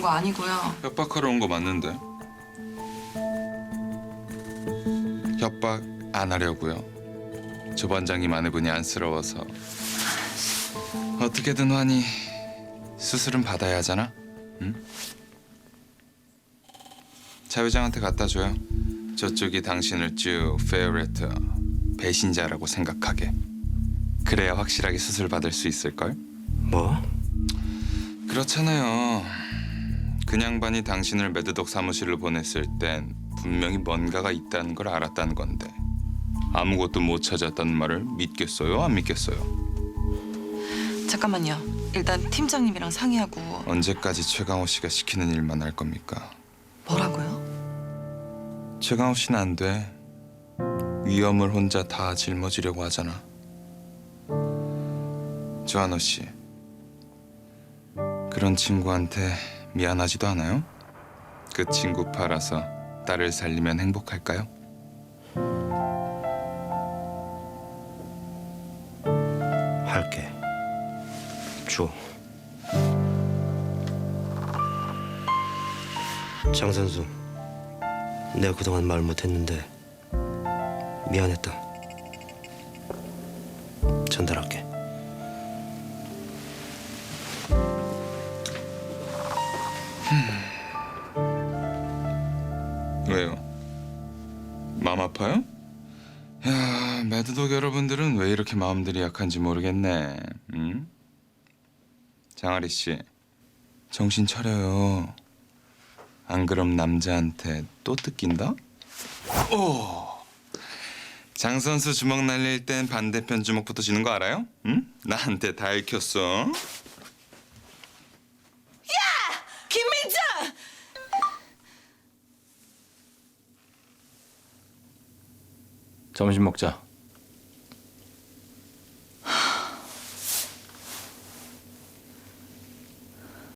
그런 거 아니고요. 협박하러 온 거 맞는데. 협박 안 하려고요. 조반장님 아내분이 안쓰러워서 어떻게든 하니 수술은 받아야 하잖아. 응? 차 회장한테 갖다 줘요. 저쪽이 당신을 쭉 페어레터 배신자라고 생각하게. 그래야 확실하게 수술 받을 수 있을 걸. 뭐? 그렇잖아요. 그냥반이 당신을 매드독 사무실로 보냈을 땐 분명히 뭔가가 있다는 걸 알았다는 건데 아무것도 못 찾았다는 말을 믿겠어요? 안 믿겠어요? 잠깐만요. 일단 팀장님이랑 상의하고 언제까지 최강호 씨가 시키는 일만 할 겁니까? 뭐라고요? 최강호 씨는 안 돼. 위험을 혼자 다 짊어지려고 하잖아. 조한호 씨. 그런 친구한테 미안하지도 않아요? 그 친구 팔아서 딸을 살리면 행복할까요? 할게. 줘. 장 선수, 내가 그동안 말 못했는데 미안했다. 전달할게. 왜요? 마음 아파요? 야, 매드독 여러분들은 왜 이렇게 마음들이 약한지 모르겠네. 응? 장아리 씨, 정신 차려요. 안 그럼 남자한테 또 뜯긴다? 오! 장 선수 주먹 날릴 땐 반대편 주먹부터 쥐는 거 알아요? 응? 나한테 다 읽혔어. 점심 먹자.